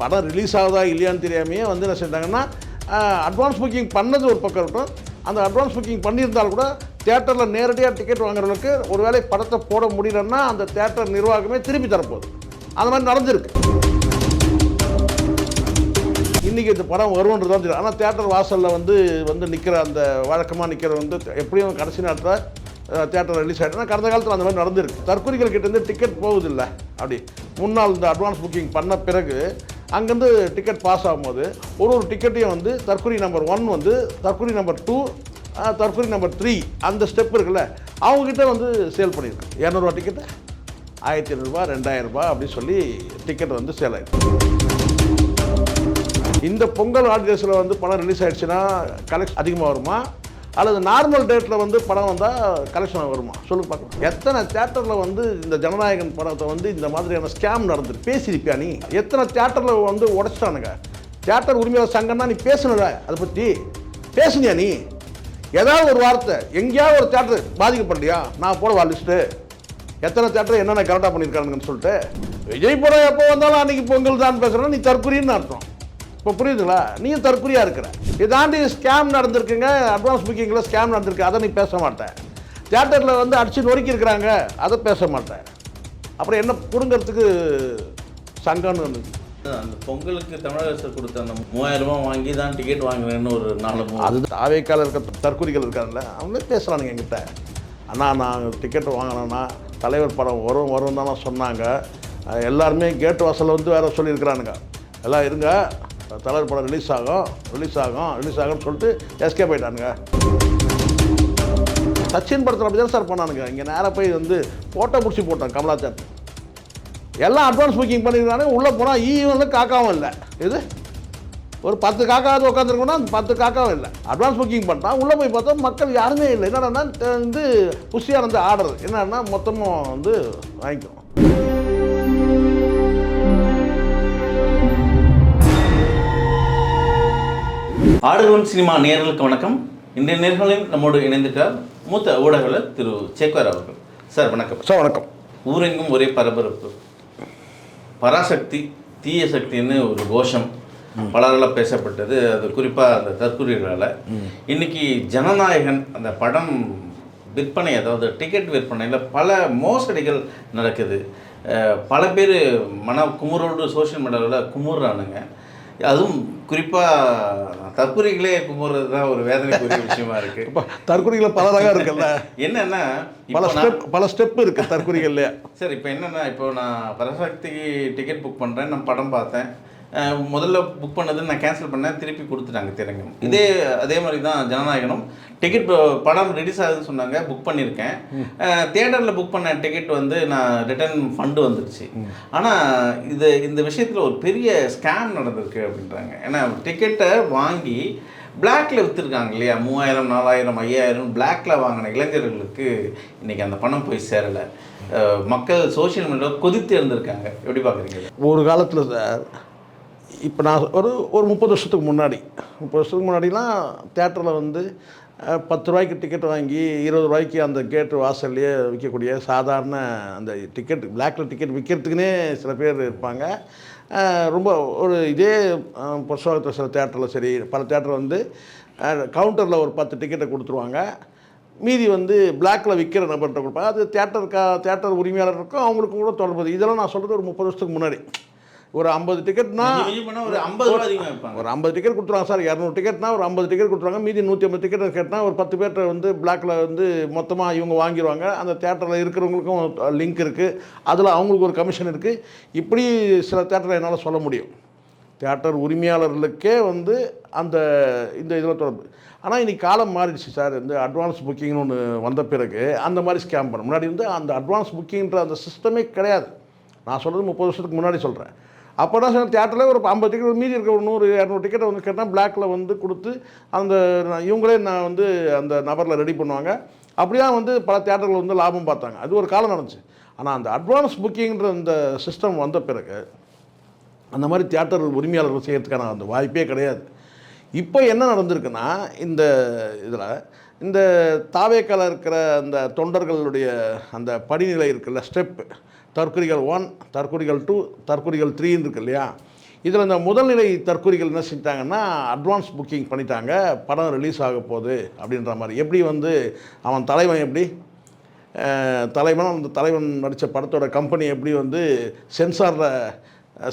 படம் ரிலீஸ் ஆகுதா இல்லையான்னு தெரியாமையே வந்து என்ன செஞ்சாங்கன்னா அட்வான்ஸ் புக்கிங் பண்ணது ஒரு பக்கம் இருக்கும் அந்த அட்வான்ஸ் புக்கிங் பண்ணியிருந்தால் கூட தேட்டரில் நேரடியாக டிக்கெட் வாங்குறவங்களுக்கு ஒருவேளை படத்தை போட முடியலன்னா அந்த தேட்டர் நிர்வாகமே திருப்பி தரப்போகுது. அந்த மாதிரி நடந்திருக்கு. இன்றைக்கி இந்த படம் வரும்ன்றது தான் தெரியும். ஆனால் தேட்டர் வாசலில் வந்து வந்து நிற்கிற அந்த வழக்கமாக நிற்கிற வந்து எப்படியும் கடைசி நேரத்தில் தேட்டர் ரிலீஸ் ஆகிட்டுனா கடந்த காலத்தில் அந்த மாதிரி நடந்திருக்கு. தற்கொலைகள் கிட்டேருந்து டிக்கெட் போகுதில்ல அப்படி. முன்னால் இந்த அட்வான்ஸ் புக்கிங் பண்ண பிறகு அங்கேருந்து டிக்கெட் பாஸ் ஆகும்போது ஒரு ஒரு டிக்கெட்டையும் வந்து தற்கொலை நம்பர் ஒன் வந்து தற்கொலை நம்பர் டூ தற்கொலை நம்பர் த்ரீ அந்த ஸ்டெப் இருக்குல்ல அவங்கக்கிட்ட வந்து சேல் பண்ணியிருக்கேன் இரநூறுவா டிக்கெட்டு ஆயிரத்தி ஐநூறுரூவா ரெண்டாயிரரூபா அப்படின்னு சொல்லி டிக்கெட் வந்து சேல் ஆயிருக்கு. இந்த பொங்கல் ஹாலிடேஸில் வந்து படம் ரிலீஸ் ஆகிடுச்சுன்னா கலெக்ஷன் அதிகமாக வருமா? அல்லது நார்மல் டேட்டில் வந்து படம் வந்தால் கலெக்ஷன் வருமா? சொல்லு பார்க்கலாம். எத்தனை தேட்டரில் வந்து இந்த ஜனநாயகன் படத்தை வந்து இந்த மாதிரியான ஸ்கேம் நடந்துட்டு பேசியிருப்பியா நீ? எத்தனை தேட்டரில் வந்து உடச்சிட்டானுங்க? தேட்டர் உரிமையாளர் சங்கம்னா நீ பேசணுல அதை பற்றி பேசுனியா நீ? ஏதாவது ஒரு வார்த்தை எங்கேயாவது ஒரு தேட்டர் பாதிக்கப்படலையா? நான் போடவா லிஸ்ட்டு எத்தனை தேட்டர் என்னென்ன கரெக்டாக பண்ணியிருக்கானுங்கன்னு சொல்லிட்டு. விஜய் படம் எப்போ வந்தாலும் அன்றைக்கி பொங்கல் தான் பேசுகிறேன்னா நீ தற்கொலைன்னு அர்த்தம். இப்போ புரியுதுங்களா? நீயும் தற்கொலையாக இருக்கிற. இதாண்டி ஸ்கேம் நடந்திருக்குங்க அட்வான்ஸ் புக்கிங்கில் ஸ்கேம் நடந்திருக்கு அதை நீ பேச மாட்டேன். தேட்டரில் வந்து அடிச்சு நொறுக்கி இருக்கிறாங்க அதை பேச மாட்டேன். அப்புறம் என்ன பிடுங்கிறதுக்கு சங்கம்னு அந்த பொங்கலுக்கு தமிழக அரசு கொடுத்த அந்த மூவாயிரம் ரூபாய் வாங்கி தான் டிக்கெட் வாங்குறேன்னு ஒரு நாலு அது ஆவேக்கால இருக்க தற்கொலைகள் இருக்காங்கல்ல அவங்களே பேசுகிறானுங்க என்கிட்ட. அண்ணா நான் டிக்கெட் வாங்கினேன்னா தலைவர் படம் வரும் வரும் தானே சொன்னாங்க. எல்லாருமே கேட் வாசலில் வந்து வேறு சொல்லியிருக்கிறானுங்க. எல்லாம் இருங்க தலைவர் படம் ரிலீஸ் ஆகும். ரிலீஸ் ஆகும். ரிலீஸ் ஆகும்னு சொல்லிட்டு எஸ்கே போயிட்டானுங்க சச்சின் படத்தில் அப்படி தான் சார் பண்ணானுங்க. இங்கே நேராக போய் வந்து ஃபோட்டோ பிடிச்சி போட்டான் கமலாச்சார் எல்லாம் அட்வான்ஸ் புக்கிங் பண்ணியிருக்கானே உள்ளே போனால் ஈவனும் காக்காவும் இல்லை. இது? ஒரு பத்து காக்காவது உட்காந்துருக்கோம்னா அந்த பத்து காக்காவும் இல்லை. அட்வான்ஸ் புக்கிங் பண்ணிட்டான். உள்ளே போய் பார்த்தா மக்கள் யாருமே இல்லை. என்னென்னா வந்து புஷியாக இருந்து ஆர்டர் என்னென்னா மொத்தமும் வந்து வாங்கிக்கிறோம் ஆடுகளம் சினிமா நேயர்களுக்கு வணக்கம். இன்றைய நேர்களில் நம்மோடு இணைந்துட்டார் மூத்த ஊடகவியலர் திரு சேக்வார் அவர்கள். சார் வணக்கம். சார் வணக்கம். ஊரெங்கும் ஒரே பரபரப்பு. பராசக்தி தீய சக்தின்னு ஒரு கோஷம். பலரால் பேசப்பட்டது. அது குறிப்பாக அந்த தற்கொலைகளால் இன்னைக்கு ஜனநாயகன் அந்த படம் விற்பனை அதாவது டிக்கெட் விற்பனையில் பல மோசடிகள் நடக்குது. பல பேர் மன குமுறோடு சோஷியல் மீடியாவில் குமுறுறானுங்க அதுவும் குறிப்பாக தற்கொலைகளே குமுறது தான் ஒரு வேதனைக்குரிய விஷயமா இருக்குது இப்போ தற்கொலைகளில் பல ரகம் இருக்குல்ல. என்னன்னா பல ஸ்டெப் பல ஸ்டெப் இருக்குது தற்கொலைகள்லையே. சரி இப்போ என்னன்னா இப்போ நான் பரசக்திக்கு டிக்கெட் புக் பண்ணுறேன் நான் படம் பார்த்தேன். முதல்ல புக் பண்ணது நான் கேன்சல் பண்ணேன் திருப்பி கொடுத்துட்டாங்க திரைங்கம் இதே அதே மாதிரி தான் ஜனநாயகனும் டிக்கெட் படம் ரிலீஸ் ஆகுதுன்னு சொன்னாங்க புக் பண்ணியிருக்கேன் தியேட்டரில் புக் பண்ண டிக்கெட் வந்து நான் ரிட்டர்ன் ஃபண்டு வந்துருச்சு. ஆனால் இது இந்த விஷயத்தில் ஒரு பெரிய ஸ்கேம் நடந்திருக்கு அப்படின்றாங்க. ஏன்னா டிக்கெட்டை வாங்கி பிளாக்ல விற்றுருக்காங்க இல்லையா? மூவாயிரம் நாலாயிரம் ஐயாயிரம் பிளாக்ல வாங்கின இளைஞர்களுக்கு இன்னைக்கு அந்த பணம் போய் சேரலை. மக்கள் சோஷியல் மீடியாவில் கொதித்து இருந்திருக்காங்க எப்படி பார்க்குறீங்க? ஒரு காலத்தில் சார் இப்போ நான் ஒரு ஒரு முப்பது வருஷத்துக்கு முன்னாடி முப்பது வருஷத்துக்கு முன்னாடிலாம் தேட்டரில் வந்து பத்து ரூபாய்க்கு டிக்கெட் வாங்கி இருபது ரூபாய்க்கு அந்த கேட்டு வாசல்லையே விற்கக்கூடிய சாதாரண அந்த டிக்கெட் பிளாக்ல டிக்கெட் விற்கிறதுக்குனே சில பேர் இருப்பாங்க. ரொம்ப ஒரு இதே புஷ்வாகத்தில் சில தேட்டரில் சரி பல தேட்டர் வந்து கவுண்டரில் ஒரு பத்து டிக்கெட்டை கொடுத்துருவாங்க. மீதி வந்து பிளாக்ல விற்கிற நபர்கிட்ட கொடுப்பாங்க. அது தேட்டர் கா தேட்டர் உரிமையாளருக்கும் அவங்களுக்கும் கூட தொடர்பு. இதெல்லாம் நான் சொல்கிறது ஒரு முப்பது வருஷத்துக்கு முன்னாடி. ஒரு ஐம்பது டிக்கெட்னா ஒரு ஐம்பது ஒரு ஐம்பது டிக்கெட் கொடுத்துருவாங்க சார். இரநூறு டிக்கெட்னா ஒரு ஐம்பது டிக்கெட் கொடுத்துருவாங்க. மீதி நூற்றி ஐம்பது டிக்கெட் கேட்டால் ஒரு பத்து பேர்ட்ட வந்து பிளாக்ல வந்து மொத்தமாக இவங்க வாங்கிடுவாங்க அந்த தேட்டரில் இருக்கிறவங்களுக்கும் லிங்க் இருக்குது அதில் அவங்களுக்கு ஒரு கமிஷன் இருக்குது இப்படி சில தேட்டரில் என்னால் சொல்ல முடியும். தேட்டர் உரிமையாளர்களுக்கே வந்து அந்த இந்த இதில் தொடர்பு. ஆனால் இன்னைக்கு காலம் மாறிடுச்சு சார். இந்த அட்வான்ஸ் புக்கிங்னு ஒன்று வந்த பிறகு அந்த மாதிரி ஸ்கேம் பண்ண. முன்னாடி வந்து அந்த அட்வான்ஸ் புக்கிங்ன்ற அந்த சிஸ்டமே கிடையாது. நான் சொல்கிறது முப்பது வருஷத்துக்கு முன்னாடி சொல்கிறேன் அப்போ தான் சார் தேட்டரில் ஒரு ஐம்பது டிக்கெட் மீதி இருக்க ஒரு நூறு இரநூறு டிக்கெட்டை வந்து கேட்டால் பிளாக்ல வந்து கொடுத்து அந்த நான் இவங்களே நான் வந்து அந்த நபரில் ரெடி பண்ணுவாங்க. அப்படியே வந்து பல தேட்டர்கள் வந்து லாபம் பார்த்தாங்க. அது ஒரு காலம் நடந்துச்சு. ஆனால் அந்த அட்வான்ஸ் புக்கிங்கிற அந்த சிஸ்டம் வந்த பிறகு அந்த மாதிரி தியேட்டர் உரிமையாளர்கள் செய்கிறதுக்கான அந்த வாய்ப்பே கிடையாது. இப்போ என்ன நடந்திருக்குன்னா இந்த இதில் இந்த தாவேக்கால இருக்கிற அந்த தொண்டர்களுடைய அந்த படிநிலை இருக்குல்ல ஸ்டெப் தற்குறிகள் ஒன் தற்குறிகள் டூ தற்குறிகள் த்ரீன்னு இருக்கு இல்லையா? இதில் இந்த முதல்நிலை தற்கொலைகள் என்ன செஞ்சிட்டாங்கன்னா அட்வான்ஸ் புக்கிங் பண்ணிட்டாங்க படம் ரிலீஸ் ஆக போகுது அப்படின்ற மாதிரி. எப்படி வந்து அவன் தலைவன் எப்படி? தலைவன் அந்த தலைவன் நடித்த படத்தோட கம்பெனி எப்படி வந்து சென்சாரில்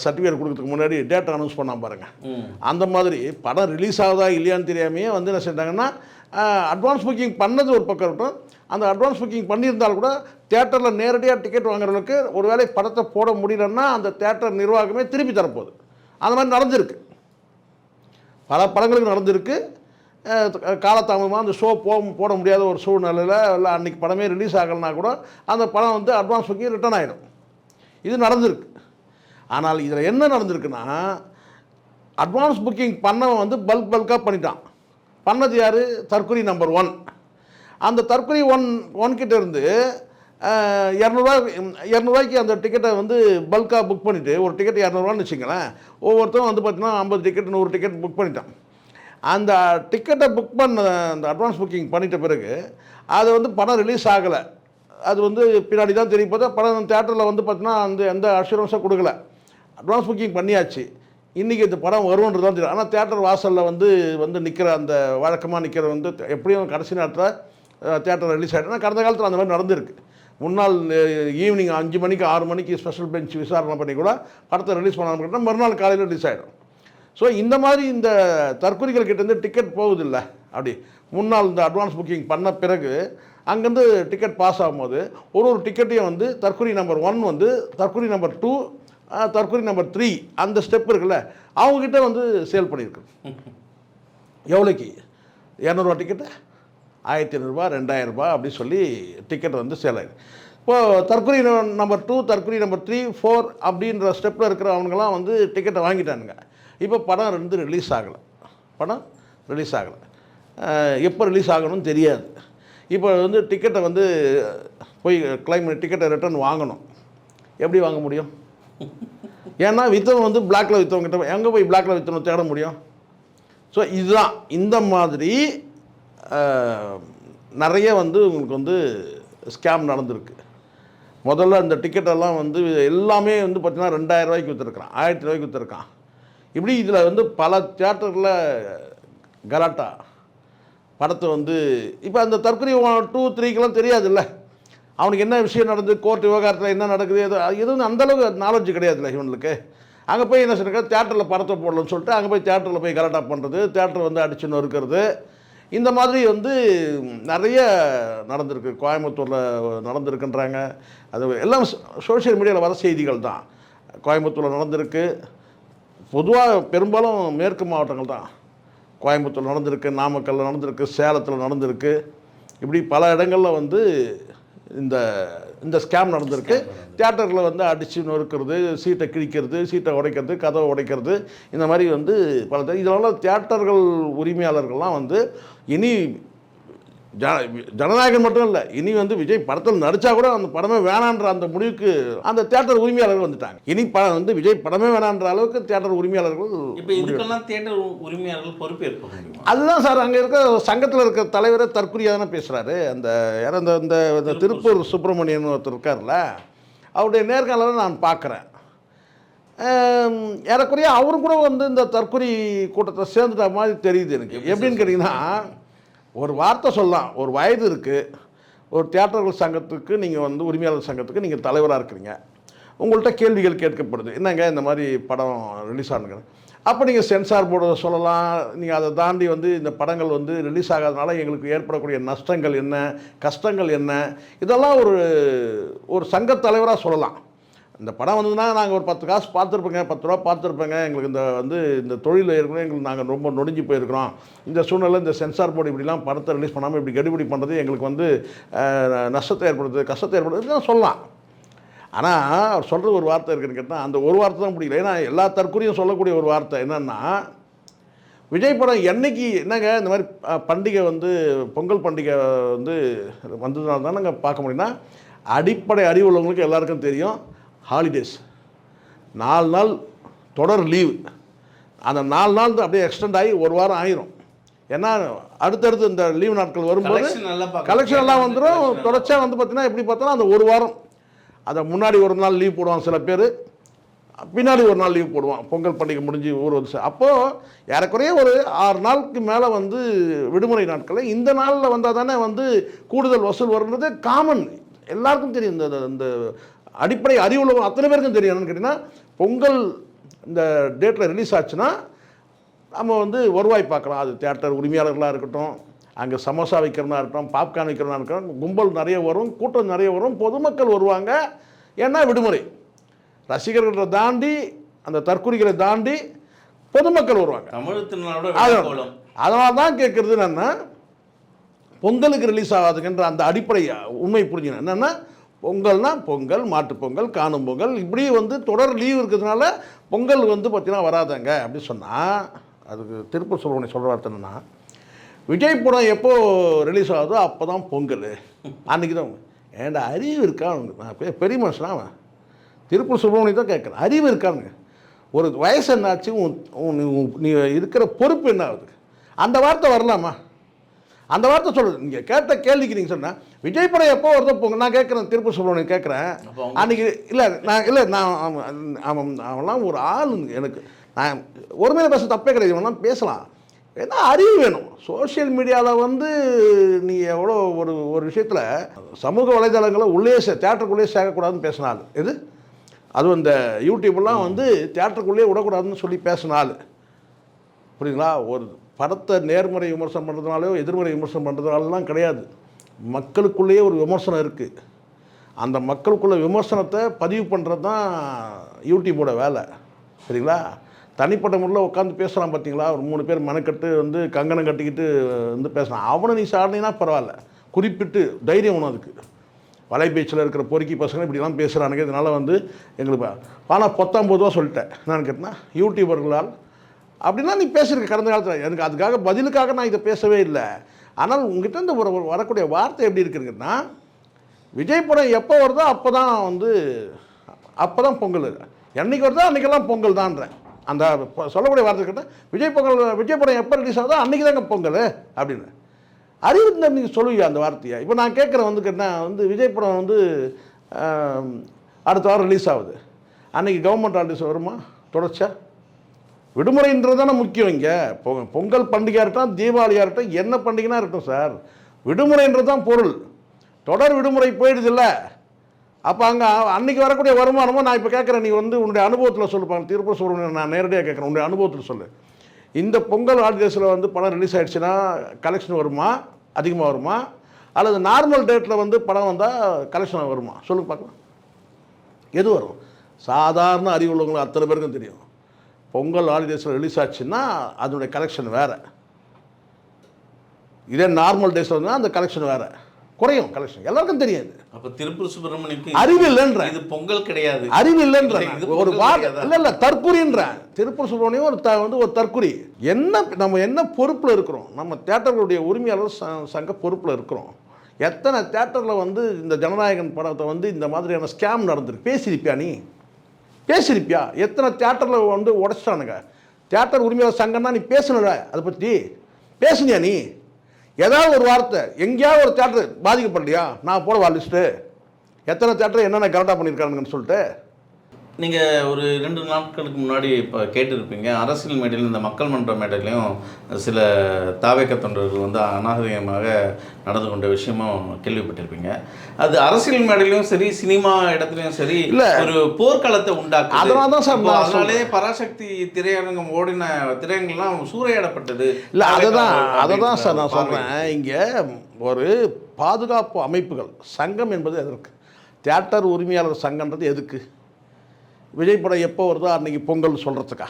சர்டிஃபிகேட் கொடுக்கறதுக்கு முன்னாடி டேட்டா அனௌன்ஸ் பண்ணாம பாருங்கள் அந்த மாதிரி படம் ரிலீஸ் ஆகுதா இல்லையான்னு தெரியாமையே வந்து என்ன செஞ்சாங்கன்னா அட்வான்ஸ் புக்கிங் பண்ணது ஒரு பக்கம் இருக்கட்டும். அந்த அட்வான்ஸ் புக்கிங் பண்ணியிருந்தால் கூட தேட்டரில் நேரடியாக டிக்கெட் வாங்குறவங்களுக்கு ஒருவேளை படத்தை போட முடியலன்னா அந்த தேட்டர் நிர்வாகமே திருப்பி தரப்போகுது. அந்த மாதிரி நடந்திருக்கு. பல படங்களுக்கு நடந்திருக்கு. அஹ் காலதாமதமாக அந்த ஷோ போக போட முடியாத ஒரு சூழ்நிலையில் இல்லை அன்றைக்கி படமே ரிலீஸ் ஆகலைன்னா கூட அந்த படம் வந்து அட்வான்ஸ் புக்கிங் ரிட்டர்ன் ஆகிடும் இது நடந்திருக்கு. ஆனால் இதில் என்ன நடந்திருக்குன்னா அட்வான்ஸ் புக்கிங் பண்ணவன் வந்து பல்க் பல்காக பண்ணிட்டான். பண்ணது யார் தற்கொலை நம்பர் ஒன் அந்த தற்கொலை ஒன் ஒன்கிட்ட இருந்து இரநூறுவா இரநூறுவாய்க்கு அந்த டிக்கெட்டை வந்து பல்காக புக் பண்ணிவிட்டு ஒரு டிக்கெட் இரநூறுவான்னு வச்சுங்களேன் ஒவ்வொருத்தரும் வந்து பார்த்தீங்கன்னா ஐம்பது டிக்கெட் நூறு டிக்கெட் புக் பண்ணிட்டான். அந்த டிக்கெட்டை புக் பண்ண அந்த அட்வான்ஸ் புக்கிங் பண்ணிட்ட பிறகு அது வந்து பணம் ரிலீஸ் ஆகலை. அது வந்து பின்னாடி தான் தெரிய பார்த்தா பணம் தேட்டரில் வந்து பார்த்தீங்கன்னா அந்த எந்த அஷூரன்ஸும் கொடுக்கல. அட்வான்ஸ் புக்கிங் பண்ணியாச்சு. இன்றைக்கி இந்த படம் வரும்ன்றது தான் தெரியும். ஆனால் தேட்டர் வாசலில் வந்து வந்து நிற்கிற அந்த வழக்கமாக நிற்கிற வந்து எப்படியும் கடைசி நேரத்தில் தேட்டர் ரிலீஸ் ஆகிட்டுனா கடந்த காலத்தில் அந்த மாதிரி நடந்திருக்கு. முன்னாள் ஈவினிங் அஞ்சு மணிக்கு ஆறு மணிக்கு ஸ்பெஷல் பெஞ்ச் விசாரணை பண்ணி கூட படத்தை ரிலீஸ் பண்ணாமல் மறுநாள் காலையில் ரிலீஸ் ஆகிடும் ஸோ இந்த மாதிரி இந்த தற்கொலைகள் கிட்டேருந்து டிக்கெட் போகுதில்ல அப்படி. முன்னால் இந்த அட்வான்ஸ் புக்கிங் பண்ண பிறகு அங்கேருந்து டிக்கெட் பாஸ் ஆகும்போது ஒரு ஒரு டிக்கெட்டையும் வந்து தற்கொலை நம்பர் ஒன் வந்து தற்கொலை நம்பர் டூ தற்கொலை நம்பர் த்ரீ அந்த ஸ்டெப் இருக்குல்ல அவங்கக்கிட்ட வந்து சேல் பண்ணியிருக்கு எவ்வளோக்கு இரநூறுவா டிக்கெட்டு ஆயிரத்தி ஐநூறுரூவா ரெண்டாயிரரூபா அப்படின்னு சொல்லி டிக்கெட் வந்து சேல் ஆயிருக்கு. இப்போது தற்கொலை நம்பர் டூ தற்கொலை நம்பர் த்ரீ ஃபோர் அப்படின்ற ஸ்டெப்பில் இருக்கிற அவனுங்களாம் வந்து டிக்கெட்டை வாங்கிட்டானுங்க. இப்போ படம் ரெண்டு ரிலீஸ் ஆகலை. படம் ரிலீஸ் ஆகலை. எப்போ ரிலீஸ் ஆகணும்னு தெரியாது. இப்போ வந்து டிக்கெட்டை வந்து போய் கிளைம் டிக்கெட்டை ரிட்டர்ன் வாங்கணும். எப்படி வாங்க முடியும்? ஏன்னா வித்தவன் வந்து பிளாக்ல விற்றவங்கிட்ட எங்கே போய் பிளாக்ல விற்றவன் தேட முடியும்? ஸோ இதுதான். இந்த மாதிரி நிறைய வந்து உங்களுக்கு வந்து ஸ்கேம் நடந்திருக்கு. முதல்ல இந்த டிக்கெட்டெல்லாம் வந்து எல்லாமே வந்து பார்த்தீங்கன்னா ரெண்டாயிரம் ரூபாய்க்கு விற்றுருக்கான் ஆயிரத்தி ரூபாய்க்கு விற்றுருக்கான் இப்படி இதில் வந்து பல தியேட்டரில் கலாட்டா படத்தை வந்து இப்போ அந்த தற்கொலை டூ த்ரீக்கெல்லாம் தெரியாதுல்ல? அவனுக்கு என்ன விஷயம் நடந்து கோர்ட் விவகாரத்தில் என்ன நடக்குது எது எதுவும் அந்தளவுக்கு நாலேஜ் கிடையாதுல்ல இவனுக்கு. அங்கே போய் என்ன சொல்லிருக்க தேட்டரில் படத்தை போடலன்னு சொல்லிட்டு அங்கே போய் தேட்டரில் போய் கலாட்டா பண்ணுறது தேட்டர் வந்து அடிச்சு நொறுக்கிறது. இந்த மாதிரி வந்து நிறைய நடந்திருக்கு. கோயம்புத்தூரில் நடந்திருக்குன்றாங்க. அது எல்லாம் சோஷியல் மீடியாவில் வர செய்திகள் தான். கோயம்புத்தூரில் நடந்திருக்கு. பொதுவாக பெரும்பாலும் மேற்கு மாவட்டங்கள் தான். கோயம்புத்தூர் நடந்திருக்கு நாமக்கல்ல நடந்திருக்கு சேலத்தில் நடந்திருக்கு. இப்படி பல இடங்களில் வந்து இந்த இந்த ஸ்கேம் நடந்திருக்கு. தியேட்டரில் வந்து அடித்து நொறுக்கிறது சீட்டை கிழிக்கிறது சீட்டை உடைக்கிறது கதவை உடைக்கிறது இந்த மாதிரி வந்து பல இதனால தியேட்டர்கள் உரிமையாளர்கள்லாம் வந்து இனி ஜ ஜனநாயகன் மட்டும் இல்லை இனி வந்து விஜய் படத்தில் நடித்தா கூட அந்த படமே வேணான்ற அந்த முடிவுக்கு அந்த தியேட்டர் உரிமையாளர்கள் வந்துட்டாங்க. இனி ப வந்து விஜய் படமே வேணான்ற அளவுக்கு தியேட்டர் உரிமையாளர்கள் இப்போ இதுக்கெல்லாம் தியேட்டர் உரிமையாளர்கள் பொறுப்பேற்க அதுதான் சார் அங்கே இருக்க சங்கத்தில் இருக்க தலைவரே தற்கொலையாக தானே பேசுகிறாரு அந்த யார் அந்த இந்த இந்த திருப்பூர் சுப்பிரமணியன் ஒருத்தர் இருக்கார்ல அவருடைய நேர்காணலை நான் பார்க்குறேன். ஏறக்குறைய அவரும் கூட வந்து இந்த தற்கொலை கூட்டத்தை சேர்ந்துட்ட மாதிரி தெரியுது எனக்கு. எப்படின்னு கேட்டிங்கன்னா ஒரு வார்த்தை சொல்லலாம். ஒரு வயது இருக்குது ஒரு தியேட்டர்கள் சங்கத்துக்கு நீங்கள் வந்து உரிமையாளர் சங்கத்துக்கு நீங்கள் தலைவராக இருக்கிறீங்க. உங்கள்கிட்ட கேள்விகள் கேட்கப்படுது. என்னங்க இந்த மாதிரி படம் ரிலீஸ் ஆனுங்க அப்போ நீங்கள் சென்சார் போர்டை சொல்லலாம். நீங்கள் அதை தாண்டி வந்து இந்த படங்கள் வந்து ரிலீஸ் ஆகாதனால எங்களுக்கு ஏற்படக்கூடிய நஷ்டங்கள் என்ன கஷ்டங்கள் என்ன? இதெல்லாம் ஒரு ஒரு சங்கத் தலைவராக சொல்லலாம். இந்த படம் வந்ததுன்னா நாங்கள் ஒரு பத்து காசு பார்த்துருப்பேங்க பத்து ரூபா பார்த்துருப்பேங்க. எங்களுக்கு இந்த வந்து இந்த தொழில் ஏற்கனவே எங்களுக்கு நாங்கள் ரொம்ப நொடிஞ்சு போயிருக்கிறோம். இந்த சூழ்நிலை இந்த சென்சார் போர்டு இப்படிலாம் படத்தை ரிலீஸ் பண்ணாமல் இப்படி கெடுபிடி பண்ணுறது எங்களுக்கு வந்து நஷ்டத்தை ஏற்படுது கஷ்டத்தை ஏற்படுது தான் சொல்லலாம். ஆனால் அவர் சொல்கிற ஒரு வார்த்தை இருக்குன்னு கேட்டால் அந்த ஒரு வார்த்தை தான் முடியல ஏன்னா எல்லா தற்கொலையும் சொல்லக்கூடிய ஒரு வார்த்தை என்னென்னா விஜய் படம் என்னைக்கு என்னங்க இந்த மாதிரி பண்டிகை வந்து பொங்கல் பண்டிகை வந்து வந்ததுனால தான் நாங்கள் பார்க்க முடியும்னா அடிப்படை அறிவு உள்ளவங்களுக்கு எல்லாருக்கும் தெரியும். ஹாலிடேஸ் நாலு நாள் தொடர் லீவு அந்த நாலு நாள் அப்படியே எக்ஸ்டெண்ட் ஆகி ஒரு வாரம் ஆயிரும். ஏன்னா அடுத்தடுத்து இந்த லீவ் நாட்கள் வரும்போது. கலெக்ஷன் எல்லாம் வந்துடும் தொடர்ச்சியாக வந்து பார்த்தீங்கன்னா எப்படி பார்த்தாலும் அந்த ஒரு வாரம். அதை முன்னாடி ஒரு நாள் லீவ் போடுவாங்க சில பேர். பின்னாடி ஒரு நாள் லீவ் போடுவான் பொங்கல் பண்டிகை முடிஞ்சு ஒரு வருஷம் அப்போது ஏறக்குறைய ஒரு ஆறு நாளுக்கு மேலே வந்து விடுமுறை நாட்களில் இந்த நாளில் வந்தால் தானே வந்து கூடுதல் வசூல் வருன்றது காமன் எல்லாருக்கும் தெரியும். இந்த இந்த அடிப்படை அறிவுள்ள அத்தனை பேருக்கும் தெரியும். என்னன்னு கேட்டிங்கன்னா பொங்கல் இந்த டேட்டில் ரிலீஸ் ஆச்சுன்னா நம்ம வந்து வருவாய் பார்க்கலாம். அது தேட்டர் உரிமையாளர்களாக இருக்கட்டும் அங்கே சமோசா விற்கிறதா இருக்கட்டும் பாப்கார்ன் விற்கிறதா இருக்கட்டும் கும்பல் நிறைய வரும் கூட்டம் நிறைய வரும் பொதுமக்கள் வருவாங்க. ஏன்னா விடுமுறை. ரசிகர்களை தாண்டி அந்த தற்குறிகளை தாண்டி பொதுமக்கள் வருவாங்க. தமிழ் திருநாளோட அது- கோலம். அதனால தான் கேட்குறது என்னென்னா பொங்கலுக்கு ரிலீஸ் ஆகாதுங்கிற அந்த அடிப்படை உண்மை புரிஞ்சுக்கணும். என்னென்னா பொங்கல்னா பொங்கல் மாட்டுப் பொங்கல் காணும் பொங்கல் இப்படி வந்து தொடர் லீவ் இருக்கிறதுனால பொங்கல் வந்து பார்த்தீங்கன்னா வராதங்க. அப்படி சொன்னால் அதுக்கு திருப்பூர் சொல்லுவனை சொல்கிற வார்த்தை விஜய் படம் எப்போது ரிலீஸ் ஆகுதோ அப்போ தான் பொங்கல். அன்றைக்கி தான் ஏன்டா அறிவு இருக்கா அவனுக்கு? நான் பெரிய மனுஷனா அவன்? திருப்பூர் சுப்பிரமணியம் தான் கேட்குறேன். அறிவு இருக்கானுங்க ஒரு வயசு என்னாச்சு உன் நீ- உன் நீ இருக்கிற பொறுப்பு என்ன ஆகுது? அந்த வார்த்தை வரலாமா? அந்த வார்த்தை சொல்லுது. நீங்கள் கேட்ட கேள்விக்கு நீங்கள் சொன்னால் விஜய் படம் எப்போ வருதோ போங்க நான் கேட்குறேன் திருப்பூர் சுப்பிரமணியம் கேட்குறேன். அன்றைக்கி இல்லை நான் இல்லை நான் அவன் அவன் அவன்லாம் ஒரு ஆளுங்க எனக்கு. நான் ஒருமையில பேச தப்பே கிடையாது இவன்லாம் பேசலாம். ஏன்னா அறிவு வேணும். சோஷியல் மீடியாவில் வந்து நீ எவ்வளோ ஒரு ஒரு விஷயத்தில் சமூக வலைதளங்களை உள்ளே சே தேட்டருக்குள்ளேயே சேர்க்கக்கூடாதுன்னு பேசினாள். இது அதுவும் இந்த யூடியூப்லாம் வந்து தேட்டருக்குள்ளேயே விடக்கூடாதுன்னு சொல்லி பேசினாள். புரியுங்களா ஒரு படத்தை நேர்முறை விமர்சனம் பண்ணுறதுனாலோ எதிர்மறை விமர்சனம் பண்ணுறதுனாலலாம் கிடையாது. மக்களுக்குள்ளேயே ஒரு விமர்சனம் இருக்குது அந்த மக்களுக்குள்ள விமர்சனத்தை பதிவு பண்ணுறது தான் யூடியூபோட வேலை. சரிங்களா? தனிப்பட்ட முறையில் உட்காந்து பேசுகிறான் பார்த்தீங்களா ஒரு மூணு பேர் மெனக்கட்டு வந்து கங்கணம் கட்டிக்கிட்டு வந்து பேசுகிறான் அவனை நீ சாடினா பரவாயில்ல. குறிப்பிட்டு தைரியம் ஒன்று அதுக்கு. வலைபேச்சில் இருக்கிற பொறுக்கி பசங்க இப்படிலாம் பேசுகிறானுங்க இதனால் வந்து எங்களுக்கு ஆனால் பத்தொம்பது ரூபா சொல்லிட்டேன். என்னன்னு கேட்டினா யூடியூபர்களால் அப்படின்னா நீ பேசியிருக்க கடந்த காலத்தில். எனக்கு அதுக்காக பதிலுக்காக நான் இதை பேசவே இல்லை. ஆனால் உங்ககிட்ட இந்த ஒரு வரக்கூடிய வார்த்தை எப்படி இருக்குதுன்னா விஜய் படம் எப்போ வருதோ அப்போ தான் வந்து அப்போ தான் பொங்கல். என்றைக்கு வருதோ அன்றைக்கெல்லாம் பொங்கல் தான்றேன் அந்த சொல்லக்கூடிய வார்த்தை கேட்டால் விஜய் பொங்கல் விஜய் படம் எப்போ ரிலீஸ் ஆகுதோ அன்றைக்கி தாங்க பொங்கல் அப்படின்னு. அறிவிந்தர் நீங்கள் சொல்லுவீங்க அந்த வார்த்தையை. இப்போ நான் கேட்குறேன் வந்து கேட்டால் வந்து விஜய் படம் வந்து அடுத்த வாரம் ரிலீஸ் ஆகுது. அன்றைக்கி கவர்மெண்ட் ஆர்டிஸ் வருமா? தொடர்ச்சியாக விடுமுறைன்றது தானே முக்கியம் இங்கே. பொ பொங்கல் பண்டிகையாக இருக்கட்டும் தீபாவளியாக இருக்கட்டும் என்ன பண்டிகைனா இருக்கட்டும் சார். விடுமுறைன்றது தான் பொருள். தொடர் விடுமுறை போயிடுது இல்லை அப்போ அங்கே அன்னைக்கு வரக்கூடிய வருமானமோ நான் இப்போ கேட்குறேன் நீ வந்து உன்னுடைய அனுபவத்தில் சொல்லுப்பாங்க திருப்பூர் சுப்பிரமணியன் நான் நேரடியாக கேட்குறேன் உன்னுடைய அனுபவத்தில் சொல்லு. இந்த பொங்கல் ஹாலிடேஸில் வந்து படம் ரிலீஸ் ஆகிடுச்சுன்னா கலெக்ஷன் வருமா? அதிகமாக வருமா? அல்லது நார்மல் டேட்டில் வந்து படம் வந்தால் கலெக்ஷன் வருமா? சொல்லுங்க பார்க்கலாம். எது வரும்? சாதாரண அறிவு உள்ளவங்களும் அத்தனை பேருக்கும் தெரியும். பொங்கல் ஹாலிடேஸில் ரிலீஸ் ஆச்சுன்னா அதனுடைய கலெக்ஷன் வேறு. இதே நார்மல் டேஸில் வந்து அந்த கலெக்ஷன் வேறு. குறையும் கலெக்ஷன் எல்லாருக்கும் தெரியாது. அப்ப திருப்பூர் சுப்பிரமணியனுக்கு அறிவு இல்லைன்ற. இது பொங்கல் கிடையாது. அறிவு இல்லைன்ற. ஒரு வார்த்தை? இல்லை இல்லை தற்குறின்றேன் திருப்பூர் சுப்பிரமணியம் ஒரு த வந்து ஒரு தற்குறி. என்ன நம்ம என்ன பொறுப்பில் இருக்கிறோம்? நம்ம தேட்டர்களுடைய உரிமையாளர் சங்க பொறுப்பில் இருக்கிறோம். எத்தனை தேட்டரில் வந்து இந்த ஜனநாயகன் படத்தை வந்து இந்த மாதிரியான ஸ்கேம் நடந்திருக்கு? பேசியிருப்பியா நீ? பேசியிருப்பியா? எத்தனை தேட்டரில் வந்து உடச்சிட்டானுங்க. தேட்டர் உரிமையாளர் சங்கம்னா நீ பேசணும்ல அதை பற்றி பேசுனியா நீ? ஏதாவது ஒரு வார்த்தை எங்கேயாவது ஒரு தேட்டர் பாதிக்கப்படலையா நான் போடவா லிஸ்ட்டு எத்தனை தேட்டர் என்னென்ன கரெக்டாக பண்ணியிருக்கானுங்கன்னு சொல்லிட்டு. நீங்க ஒரு ரெண்டு நாட்களுக்கு முன்னாடி இப்போ கேட்டிருப்பீங்க அரசியல் மேடையில் இந்த மக்கள் மன்ற மேடையிலையும் சில தாவேக்க தொண்டர்கள் வந்து அநாகரிகமாக நடந்து கொண்ட விஷயமும் கேள்விப்பட்டிருப்பீங்க. அது அரசியல் மேடையிலும் சரி சினிமா இடத்துலையும் சரி இல்ல. ஒரு போர்க்களத்தை உண்டாக்குது. அதனால தான் சார் அதனாலே பராசக்தி திரையரங்கம் ஓடின திரையரங்கெல்லாம் சூறையாடப்பட்டது. இல்லை அதை தான் அதை தான் சார் நான். சொல்கிறேன் இங்கே ஒரு பாதுகாப்பு அமைப்புகள் சங்கம் என்பது எதற்கு? தியேட்டர் உரிமையாளர் சங்கம்ன்றது எதுக்கு? விஜய் படம் எப்போ வருதோ அன்றைக்கி பொங்கல் சொல்கிறதுக்கா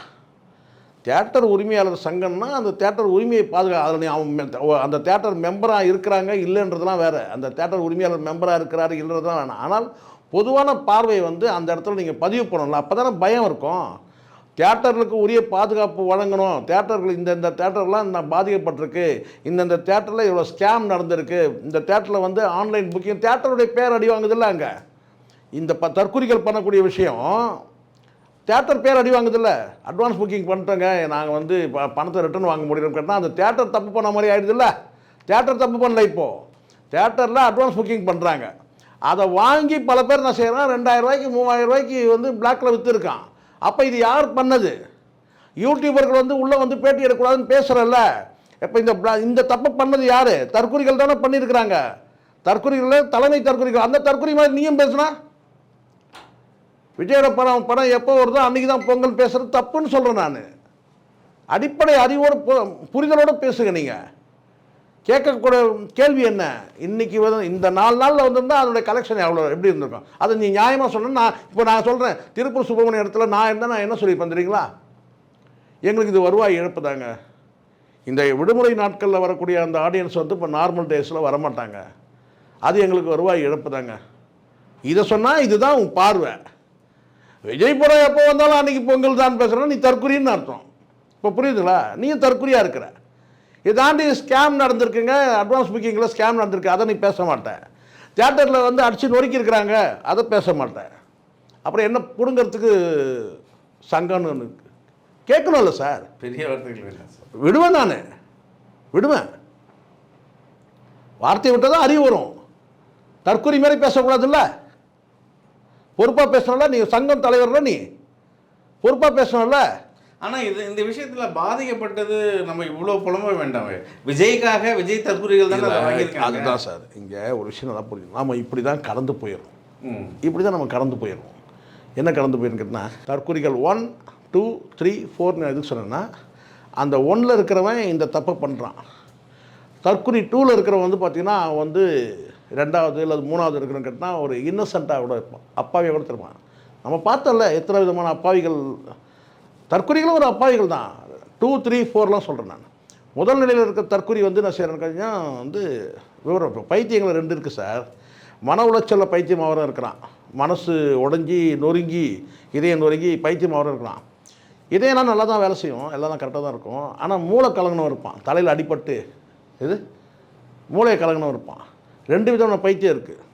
தியேட்டர் உரிமையாளர் சங்கம்னா அந்த தேட்டர் உரிமையை பாதுகா அதில் நீ அவன் அந்த தேட்டர் மெம்பராக இருக்கிறாங்க இல்லைன்றதுலாம் வேறு. அந்த தியேட்டர் உரிமையாளர் மெம்பராக இருக்கிறாரு இல்லைன்றதுலாம் வேணாம். ஆனால் பொதுவான பார்வை வந்து அந்த இடத்துல நீங்கள் பதிவு பண்ணணும்ல அப்போ தானே பயம் இருக்கும். தியேட்டர்களுக்கு உரிய பாதுகாப்பு வழங்கணும். தேட்டர்கள் இந்த இந்த தேட்டர்லாம் இந்த பாதிக்கப்பட்டிருக்கு. இந்தந்த தேட்டரில் இவ்வளோ ஸ்கேம் நடந்திருக்கு. இந்த தேட்டரில் வந்து ஆன்லைன் புக்கிங். தேட்டருடைய பேர் அடி வாங்குதில்ல அங்கே. இந்த ப தற்கொலைகள் பண்ணக்கூடிய விஷயம் தேட்டர் பேர் அடி வாங்குதில்ல. Advance booking பண்ணிட்டோங்க. நாங்கள் வந்து ப- பணத்தை ரிட்டர்ன் வாங்க முடியும் கேட்டால் அந்த தேட்டர் தப்பு பண்ண மாதிரி ஆகிடுதுல்ல தேட்டர் தப்பு பண்ணல இப்போது தேட்டரில் அட்வான்ஸ் புக்கிங் பண்ணுறாங்க அதை வாங்கி பல பேர் நான் செய்கிறேன் ரெண்டாயிரம் ரூபாய்க்கு மூவாயிரம் ரூபாய்க்கு வந்து பிளாக்கில் விற்றுருக்கான் அப்போ இது யார் பண்ணது? யூடியூபர்கள் வந்து உள்ளே வந்து பேட்டி எடுக்கக்கூடாதுன்னு பேசுகிறல்ல இப்போ இந்த இந்த தப்பு பண்ணது யார்? தற்கொலைகள் தானே பண்ணியிருக்கிறாங்க. தற்கொலைகளில் தலைமை தற்கொலைகள் அந்த தற்கொலை மாதிரி நீயும் பேசுனா? விஜயோட படம் படம் எப்போ வருதோ அன்றைக்கி தான் பொங்கல் பேசுகிறது தப்புன்னு சொல்கிறேன் நான். அடிப்படை அறிவோடு பு- புரிதலோடு பேசுங்க நீங்கள் கேட்கக்கூடிய கேள்வி என்ன? இன்றைக்கி வந்து இந்த நாலு நாளில் வந்திருந்தால் அதனுடைய கலெக்ஷன் எவ்வளோ எப்படி இருந்திருக்கும்? அதை நீ நியாயமாக சொன்னா நான் இப்போ நான் சொல்கிறேன் திருப்பூர் சுப்பிரமணிய இடத்துல நான் இருந்தால் நான் என்ன சொல்லியிருப்பேன் தெரியுங்களா? எங்களுக்கு இது வருவாய் இழப்பு தாங்க. இந்த விடுமுறை நாட்களில் வரக்கூடிய அந்த ஆடியன்ஸ் வந்து இப்போ நார்மல் டேஸில் வரமாட்டாங்க. அது எங்களுக்கு வருவாய் இழப்பு தாங்க. இதை சொன்னால் இதுதான் உன் பார்வை. விஜய் படம் எப்போ வந்தாலும் அன்றைக்கி பொங்கல் தான் பேசுகிறேன் நீ தற்குறின்னு அர்த்தம். இப்போ புரியுதுங்களா? நீயும் தற்குறியாக இருக்கிற. இதாண்டி ஸ்கேம் நடந்திருக்குங்க அட்வான்ஸ் புக்கிங்கில் ஸ்கேம் நடந்திருக்கு அதை நீ பேச மாட்டேன் தியேட்டரில் வந்து அடித்து நொறுக்கி இருக்கிறாங்க அதை பேச மாட்டேன் அப்புறம் என்ன பிடுங்கிறதுக்கு சங்கம்னு. கேட்கணும்ல சார். பெரிய வார்த்தைகள் விடுவேன் நான். விடுவேன். வார்த்தை விட்டால் தான் அறிவு வரும். தற்கொலை மாதிரி பேசக்கூடாதுல்ல. பொறுப்பாக பேசணும்ல நீ சங்கம் தலைவர்ல நீ. பொறுப்பாக பேசணும்ல ஆனா இது இந்த விஷயத்துல பாதிக்கப்பட்டது நம்ம இவ்வளவு புலம்ப வேண்டாமே. விஜய்க்காக விஜய் தற்கொலைகள் தானே அதுதான் சார். இங்கே ஒரு விஷயம் நல்லா புரியும் நாம் இப்படி தான் கடந்து போயிடும். இப்படி தான் நம்ம கடந்து போயிடும் என்ன கடந்து போயிடும் கேட்டினா தற்கொலைகள் ஒன் டூ த்ரீ ஃபோர்னு எதுக்கு சொன்னேன்னா அந்த ஒன்றில் இருக்கிறவன் இந்த தப்பை பண்ணுறான் தற்கொலை டூவில் இருக்கிறவன் வந்து பார்த்திங்கன்னா வந்து ரெண்டாவது இல்லை மூணாவது இருக்கிறவன் கேட்டினா ஒரு இன்னசென்ட்டாக கூட இருப்பான். அப்பாவியாக கூட திருப்பான் நம்ம பார்த்தோம்ல எத்தனை விதமான அப்பாவிகள் தற்கொலைகளும் ஒரு அப்பாவிகள் தான். டூ த்ரீ ஃபோர்லாம் சொல்கிறேன் நான். முதல் நிலையில் இருக்க தற்கொலை வந்து நான் செய்கிறேன் கேட்டீங்கன்னா வந்து விவரம் பைத்தியங்கள் ரெண்டு இருக்குது சார். மன உளைச்சலில் பைத்தியம் அவரும் இருக்கிறான். மனசு உடஞ்சி நொறுங்கி இதயம் நொறுங்கி பைத்தியம் அவரும் இருக்கிறான். இதயெல்லாம் நல்லா தான் வேலை செய்யும். எல்லாம் தான் கரெக்டாக தான் இருக்கும். ஆனால் மூளை கலங்கினவன் இருப்பான். தலையில் அடிபட்டு இது? மூளையை கலங்கினவன் இருப்பான். ரெண்டு விதமான பைத்தியம் இருக்குது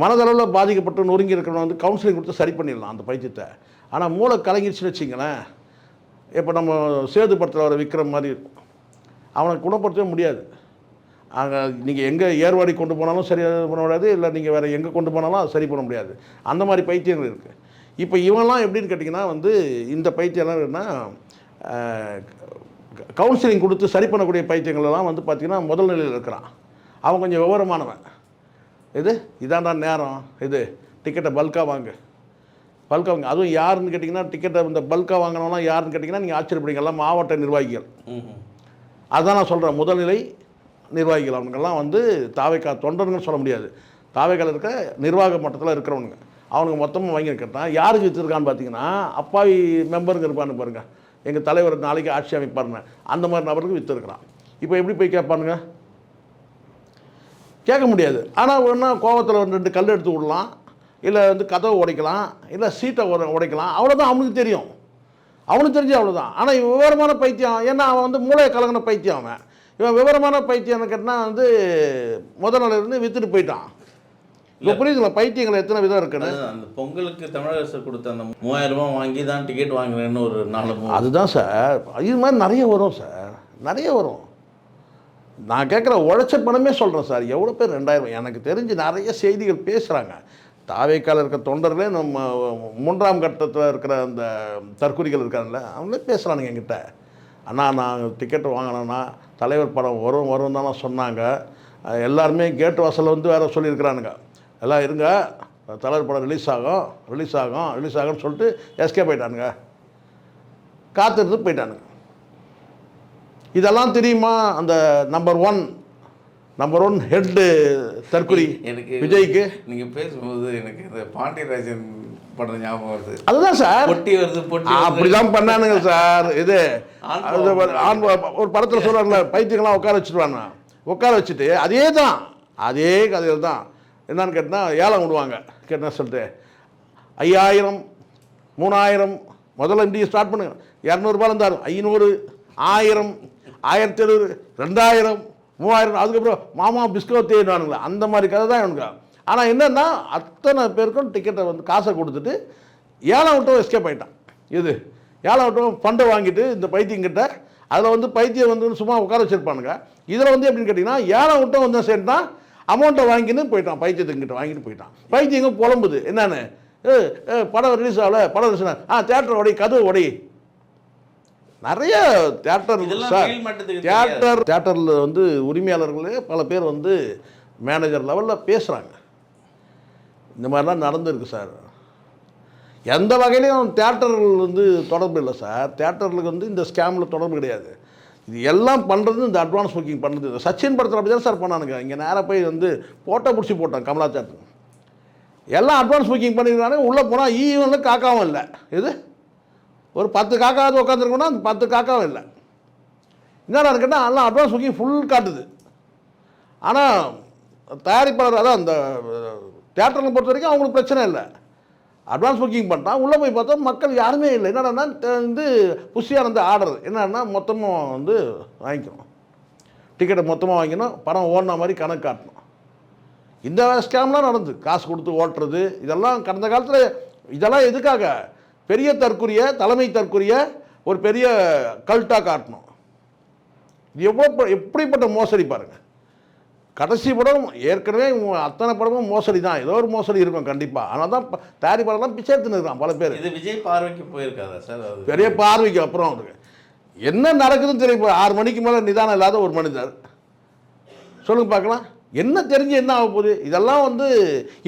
மனதளவில் பாதிக்கப்பட்டு நொறுங்கி இருக்கிறவங்க வந்து கவுன்சிலிங் கொடுத்து சரி பண்ணிடலாம் அந்த பைத்தியத்தை. ஆனால் மூளை கலங்கிடுச்சுன்னு வச்சிங்களேன் இப்போ நம்ம சேது படத்தில் வர விக்ரம் மாதிரி இருக்கும். அவனை குணப்படுத்தவே முடியாது. அங்கே நீங்கள் எங்கே ஏர்வாடி கொண்டு போனாலும் சரி பண்ண முடியாது இல்லை நீங்கள் வேறு எங்கே கொண்டு போனாலும் அது சரி பண்ண முடியாது. அந்த மாதிரி பைத்தியங்கள் இருக்குது இப்போ இவன்லாம் எப்படின்னு கேட்டிங்கன்னா வந்து இந்த பைத்தியம்லாம் என்னன்னா கவுன்சிலிங் கொடுத்து சரி பண்ணக்கூடிய பைத்தியங்கள்லாம் வந்து பார்த்திங்கன்னா முதல் நிலையில் இருக்கிறான். அவன் கொஞ்சம் விவரமானவன். இது? இதாண்டா நேரம். இது டிக்கெட்டை பல்காக வாங்கு. பல்காக வாங்க. அதுவும் யாருன்னு கேட்டிங்கன்னா டிக்கெட்டை இந்த பல்காக வாங்கினவங்களாம் யாருன்னு கேட்டிங்கன்னா நீங்கள் ஆச்சரியப்படுங்க எல்லாம் மாவட்ட நிர்வாகிகள். அதான் நான் சொல்கிறேன் முதல்நிலை நிர்வாகிகள். அவனுங்கெல்லாம் வந்து தாவைக்கா தொண்டனுங்கன்னு சொல்ல முடியாது. தாவைக்கால இருக்க நிர்வாக மட்டத்தில் இருக்கிறவனுங்க. அவனுங்க மொத்தமாக வாங்கி கேட்டான் யாருக்கு விற்றுருக்கான்னு பார்த்தீங்கன்னா அப்பாவி மெம்பருங்க இருப்பான்னு பாருங்க. எங்கள் தலைவர் நாளைக்கு ஆட்சி அமைப்பாருன்னு. அந்த மாதிரி நபருக்கு விற்றுருக்குறான் இப்போ எப்படி போய் கேட்பானுங்க? கேட்க முடியாது. ஆனால் ஒன்றா கோவத்தில் ஒரு ரெண்டு கல் எடுத்து விடலாம். இல்லை வந்து கதவை உடைக்கலாம். இல்லை சீட்டை உட- உடைக்கலாம். அவ்வளோதான் அவனுக்கு தெரியும். அவனுக்கு தெரிஞ்சு அவ்வளோதான் ஆனால் இவன் விவரமான பைத்தியம். ஏன்னா அவன் வந்து மூளையை கலங்கின பைத்தியம் அவன். இவன் விவரமான பைத்தியம்னு கேட்டால் வந்து முதல் நாள் இருந்து விற்றுட்டு போயிட்டான். இப்போ புரியுதுங்களா? பைத்தியங்கள் எத்தனை விதம் இருக்குன்னு? அந்த பொங்கலுக்கு தமிழக அரசு கொடுத்த அந்த மூவாயிரம் ரூபாய் வாங்கி தான் டிக்கெட் வாங்குறேன்னு ஒரு நாலு அதுதான் சார். இது மாதிரி நிறைய வரும் சார். நிறைய வரும். நான் கேட்குற உழைச்ச பணமே சொல்கிறேன் சார். எவ்வளோ பேர்? ரெண்டாயிரம். எனக்கு தெரிஞ்சு நிறைய செய்திகள் பேசுகிறாங்க தாவேக்கால இருக்க தொண்டர்களே நம்ம மூன்றாம் கட்டத்தில் இருக்கிற அந்த தற்கொலைகள் இருக்காங்கல்ல அவங்களே பேசுகிறானுங்க என்கிட்ட. அண்ணா நான் டிக்கெட் வாங்கினேன்னா தலைவர் படம் வரும் வரும் தானே சொன்னாங்க. எல்லாருமே கேட் வாசலில் வந்து வேறு சொல்லியிருக்கிறானுங்க. எல்லாம் இருங்க தலைவர் படம் ரிலீஸ் ஆகும் ரிலீஸ் ஆகும் ரிலீஸ் ஆகும்னு சொல்லிட்டு எஸ்கே போயிட்டானுங்க காத்திருந்து போயிட்டானுங்க. இதெல்லாம் தெரியுமா? அந்த number one number one head தற்கொலை எனக்கு விஜய்க்கு. நீங்க பேசும்போது எனக்கு இந்த பாண்டியராஜன் படம் ஞாபகம் வருது. அதுதான் சார். பொட்டி வருது பொட்டி. அப்படிதான் பண்ணானுங்க சார். இது ஒரு படத்தில் சொல்கிறாங்கள பைத்தியங்களாம் உட்கார வச்சுருவாங்க. உட்கார வச்சுட்டு அதே தான். அதே கதையில் தான். என்னன்னு கேட்டால் ஏலம் விடுவாங்க. கேட்டா சொல்லிட்டு ஐயாயிரம் மூணாயிரம் முதல்ல இந்திய ஸ்டார்ட் பண்ணுங்க. இரநூறுபால இருந்தார். ஐநூறு ஆயிரம் ஆயிரத்தி எழுநூறு ரெண்டாயிரம் மூவாயிரம் அதுக்கப்புறம் மாமா பிஸ்கோ தேடுவானுங்களே அந்த மாதிரி கதை தான் இவனுங்க. ஆனால் என்னென்னா அத்தனை பேருக்கும் டிக்கெட்டை வந்து காசை கொடுத்துட்டு ஏழை விட்டும் எஸ்கேப் ஆயிட்டான். இது ஏழை விட்டும் ஃபண்டை வாங்கிட்டு இந்த பைத்தியங்கிட்ட அதில் வந்து பைத்தியம் வந்து சும்மா உட்கார வச்சிருப்பானுங்க. இதில் வந்து எப்படின்னு கேட்டிங்கன்னா ஏழை விட்டும் வந்து சேர்ந்தான் அமௌண்ட்டை வாங்கின்னு போயிட்டான் பைத்தியத்துக்கிட்ட வாங்கிட்டு போயிட்டான். பைத்தியங்க புலம்புது. என்னென்னு? படம் ரிலீஸ் ஆகல படம் ரிலீஸ் ஆ தேட்டர் உடை கதவு உடை நிறைய தேட்டர் சார். தேட்டர் தேட்டரில் வந்து உரிமையாளர்களே பல பேர் வந்து மேனேஜர் லெவலில் பேசுகிறாங்க இந்த மாதிரிலாம் நடந்திருக்கு சார். எந்த வகையிலையும் தேட்டர்கள் வந்து தொடர்பு இல்லை சார். தேட்டர்களுக்கு வந்து இந்த ஸ்கேமில் தொடர்பு கிடையாது. இது எல்லாம் பண்ணுறது இந்த அட்வான்ஸ் புக்கிங் பண்ணுறது சச்சின் படத்தில் அப்படி தான் சார் பண்ணானுங்க. இங்கே நேராக போய் வந்து போட்டோ பிடிச்சி போட்டான் கமலா தேட்டர் எல்லாம் அட்வான்ஸ் புக்கிங் பண்ணிருக்காங்க உள்ளே போனால் ஈவனில் காக்காவும் இல்லை. இது ஒரு பத்து காக்காவது உட்காந்துருக்கோன்னா அந்த பத்து காக்காவும் இல்லை. என்னடா இருக்குன்னா எல்லாம் அட்வான்ஸ் புக்கிங் ஃபுல் காட்டுது. ஆனால் தயாரிப்பாளர் அதான் அந்த தேட்டரில் பொறுத்த வரைக்கும் அவங்களுக்கு பிரச்சனை இல்லை. அட்வான்ஸ் புக்கிங் பண்ணிட்டான் உள்ளே போய் பார்த்தா மக்கள் யாருமே இல்லை. என்னடான்னா வந்து புஷியாக இருந்த ஆர்டர் என்னன்னா மொத்தமாக வந்து வாங்கிக்கணும். டிக்கெட்டை மொத்தமாக வாங்கிக்கணும். பணம் ஓடின மாதிரி கணக்கு காட்டணும். இந்த ஸ்கேம்லாம் நடந்து. காசு கொடுத்து ஓட்டுறது இதெல்லாம் கடந்த காலத்தில் இதெல்லாம் எதுக்காக? பெரிய தற்குரிய தலைமை தற்குரிய ஒரு பெரிய கல்ட்டாக காட்டணும். இது எவ்வளோ எப்படிப்பட்ட மோசடி பாருங்க. கடைசி படம் ஏற்கனவே அத்தனை படமும் மோசடி தான். ஏதோ ஒரு மோசடி இருக்கும் கண்டிப்பாக ஆனால் தான் தயாரிப்பாளர்லாம் பிச்சை எடுத்துன்னு பல பேர். இது விஜய் பார்வைக்கு போயிருக்காதா சார்? பெரிய பார்வைக்கு அப்புறம் அவருக்கு. என்ன நடக்குதுன்னு தெரியும். ஆறு மணிக்கு மேலே நிதானம் இல்லாத ஒரு மனிதர். சொல்லுங்க பார்க்கலாம். என்ன தெரிஞ்சு என்ன ஆக போகுது? இதெல்லாம் வந்து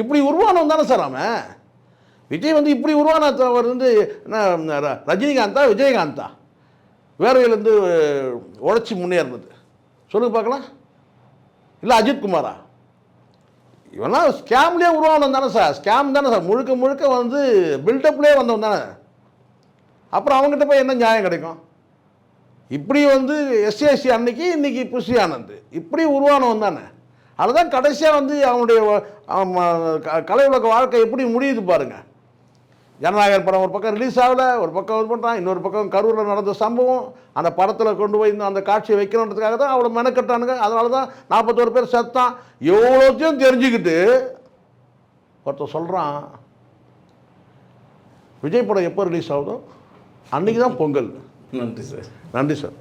இப்படி உருவானவன் தானே சார் அவன்? விஜய் வந்து இப்படி உருவான அவர் வந்து என்ன ர- ரஜினிகாந்தா விஜயகாந்தா. வேர்வையிலேருந்து உழைச்சி முன்னேறினது. சொல்லுங்க பார்க்கலாம். இல்லை அஜித் குமாரா? இவெல்லாம் ஸ்கேம்லேயே உருவானவன் தானே சார். ஸ்கேம் தானே சார். முழுக்க முழுக்க வந்து பில்டப்லேயே வந்தவன் தானே. அப்புறம் அவங்ககிட்ட போய் என்ன நியாயம் கிடைக்கும்? இப்படி வந்து எஸ்சிஎஸ்சி அன்னைக்கு இன்னைக்கு புஷி ஆனந்த். இப்படி உருவானவன் தானே. அதுதான் கடைசியாக வந்து அவனுடைய கலை உலக வாழ்க்கை எப்படி முடியுது பாருங்கள் ஜனநாயகர் படம் ஒரு பக்கம் ரிலீஸ் ஆகல ஒரு பக்கம் இது பண்ணுறான் இன்னொரு பக்கம் கரூரில் நடந்த சம்பவம் அந்த படத்தில் கொண்டு போய் அந்த காட்சியை வைக்கணுன்றதுக்காக தான் அவ்வளோ மெனக்கட்டானுங்க. அதனால தான் நாற்பத்தோரு பேர் செத்தான். எவ்வளோத்தையும் தெரிஞ்சுக்கிட்டு ஒருத்தன் சொல்கிறான் விஜய் படம் எப்போ ரிலீஸ் ஆகுதோ அன்றைக்கி தான் பொங்கல். நன்றி சார். நன்றி சார்.